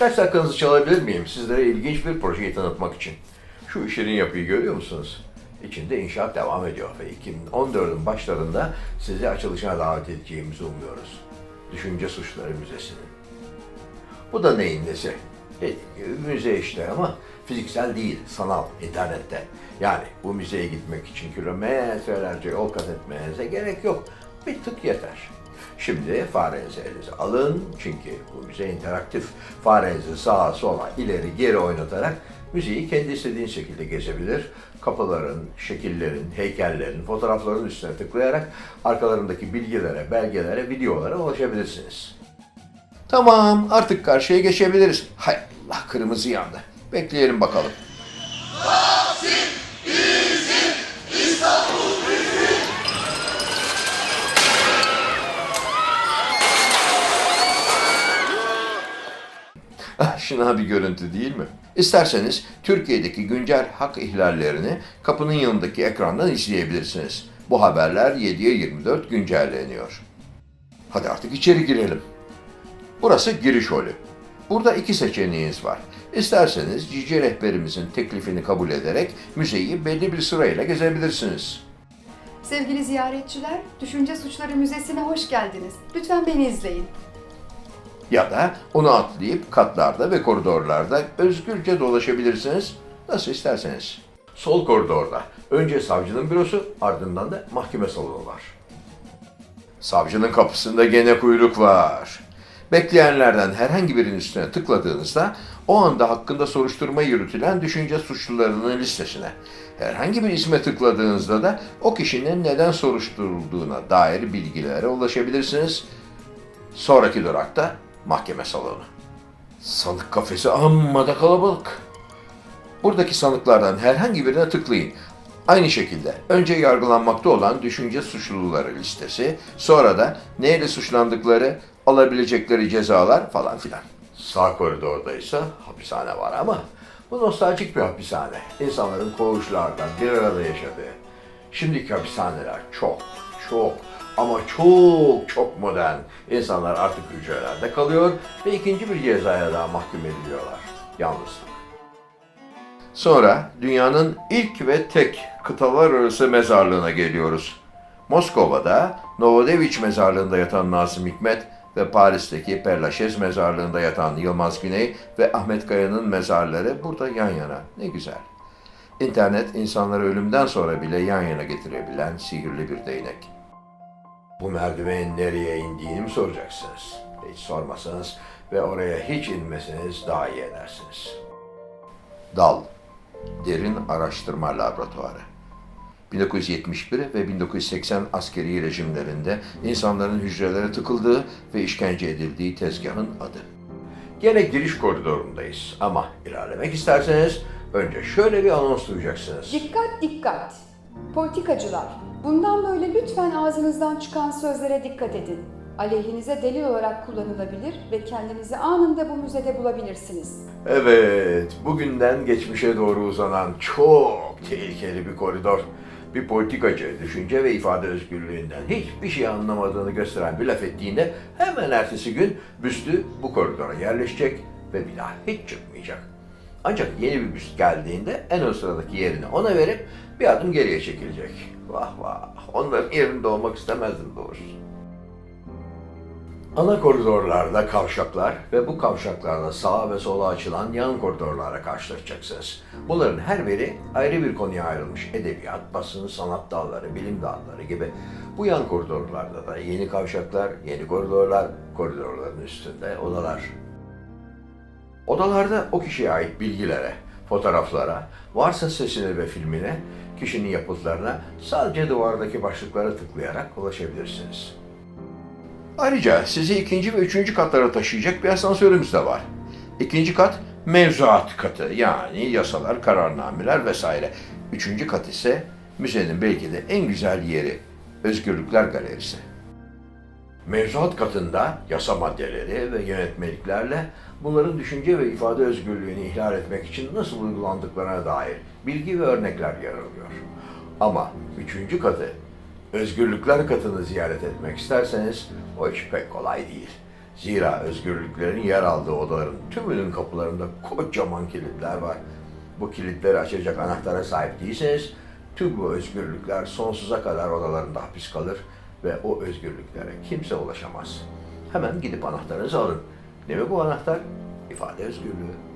Birkaç dakikanızı çalabilir miyim? Sizlere ilginç bir projeyi tanıtmak için. Şu şirin yapıyı görüyor musunuz? İçinde inşaat devam ediyor ve 2014'ün başlarında sizi açılışına davet edeceğimizi umuyoruz. Düşünce Suçları Müzesi'nin. Bu da neyin nesi? E, müze işte ama fiziksel değil, sanal, internette. Yani bu müzeye gitmek için kilometrelerce yol kat etmenize gerek yok. Bir tık yeter. Şimdi farenizi elinize alın çünkü bu müze interaktif. Farenizi sağa sola ileri geri oynatarak müzeyi kendi istediğiniz şekilde gezebilir. Kapıların, şekillerin, heykellerin, fotoğrafların üstüne tıklayarak arkalarındaki bilgilere, belgelere, videolara ulaşabilirsiniz. Tamam, artık karşıya geçebiliriz. Hay Allah, kırmızı yandı. Bekleyelim bakalım. Ah, Şuna bir görüntü değil mi? İsterseniz Türkiye'deki güncel hak ihlallerini kapının yanındaki ekrandan izleyebilirsiniz. Bu haberler 7'ye 24 güncelleniyor. Hadi artık içeri girelim. Burası giriş holü. Burada iki seçeneğiniz var. İsterseniz cici rehberimizin teklifini kabul ederek müzeyi belli bir sırayla gezebilirsiniz. Sevgili ziyaretçiler, Düşünce Suçları Müzesi'ne hoş geldiniz. Lütfen beni izleyin. Ya da onu atlayıp katlarda ve koridorlarda özgürce dolaşabilirsiniz. Nasıl isterseniz. Sol koridorda önce savcının bürosu ardından da mahkeme salonu var. Savcının kapısında gene kuyruk var. Bekleyenlerden herhangi birinin üstüne tıkladığınızda o anda hakkında soruşturma yürütülen düşünce suçlularının listesine, herhangi bir isme tıkladığınızda da o kişinin neden soruşturulduğuna dair bilgilere ulaşabilirsiniz. Sonraki durakta mahkeme salonu. Sanık kafesi amma da kalabalık. Buradaki sanıklardan herhangi birine tıklayın. Aynı şekilde önce yargılanmakta olan düşünce suçluları listesi, sonra da neyle suçlandıkları, alabilecekleri cezalar falan filan. Sağ koridorda ise hapishane var ama bu nostaljik bir hapishane. İnsanların koğuşlarda bir arada yaşadığı. Şimdiki hapishaneler çok, çok ama çok çok modern. İnsanlar artık hücrelerde kalıyor ve ikinci bir cezaya daha mahkum ediliyorlar. Yalnızlık. Sonra dünyanın ilk ve tek kıtalar arası mezarlığına geliyoruz. Moskova'da Novodevich mezarlığında yatan Nazım Hikmet ve Paris'teki Lachaise mezarlığında yatan Yılmaz Güney ve Ahmet Kaya'nın mezarları burada yan yana. Ne güzel. İnternet insanları ölümden sonra bile yan yana getirebilen sihirli bir değnek. Bu merdivenin nereye indiğini mi soracaksınız? Hiç sormasanız ve oraya hiç inmeseniz daha iyi edersiniz. DAL, Derin Araştırma Laboratuvarı. 1971 ve 1980 askeri rejimlerinde insanların hücrelere tıkıldığı ve işkence edildiği tezgahın adı. Gene giriş koridorundayız ama ilerlemek isterseniz önce şöyle bir anons duyacaksınız. Dikkat dikkat! Politikacılar, bundan böyle lütfen ağzınızdan çıkan sözlere dikkat edin. Aleyhinize delil olarak kullanılabilir ve kendinizi anında bu müzede bulabilirsiniz. Evet, bugünden geçmişe doğru uzanan çok tehlikeli bir koridor. Bir politikacı düşünce ve ifade özgürlüğünden hiçbir şey anlamadığını gösteren bir laf ettiğinde hemen ertesi gün büstü bu koridora yerleşecek ve bir daha hiç çıkmayacak. Ancak yeni bir büst geldiğinde en ön sıradaki yerini ona verip bir adım geriye çekilecek. Vah vah, onların yerinde olmak istemezdim doğrusu. Ana koridorlarda kavşaklar ve bu kavşaklarda sağa ve sola açılan yan koridorlara karşılaşacaksınız. Bunların her biri ayrı bir konuya ayrılmış. Edebiyat, basın, sanat dalları, bilim dalları gibi. Bu yan koridorlarda da yeni kavşaklar, yeni koridorlar, koridorların üstünde odalar. Odalarda o kişiye ait bilgilere, fotoğraflara, varsa sesine ve filmine, kişinin yapıtlarına sadece duvardaki başlıklara tıklayarak ulaşabilirsiniz. Ayrıca sizi ikinci ve üçüncü katlara taşıyacak bir asansörümüz de var. İkinci kat mevzuat katı yani yasalar, kararnameler vesaire. Üçüncü kat ise müzenin belki de en güzel yeri Özgürlükler Galerisi. Mevzuat katında yasa maddeleri ve yönetmeliklerle bunların düşünce ve ifade özgürlüğünü ihlal etmek için nasıl uygulandıklarına dair bilgi ve örnekler yer alıyor. Ama üçüncü katı, özgürlükler katını ziyaret etmek isterseniz o iş pek kolay değil. Zira özgürlüklerin yer aldığı odaların tümünün kapılarında kocaman kilitler var. Bu kilitleri açacak anahtara sahip değilseniz tüm bu özgürlükler sonsuza kadar odalarında hapis kalır ve o özgürlüklere kimse ulaşamaz. Hemen gidip anahtarınızı alın. Mi bu anahtar? İfade özgürlüğü.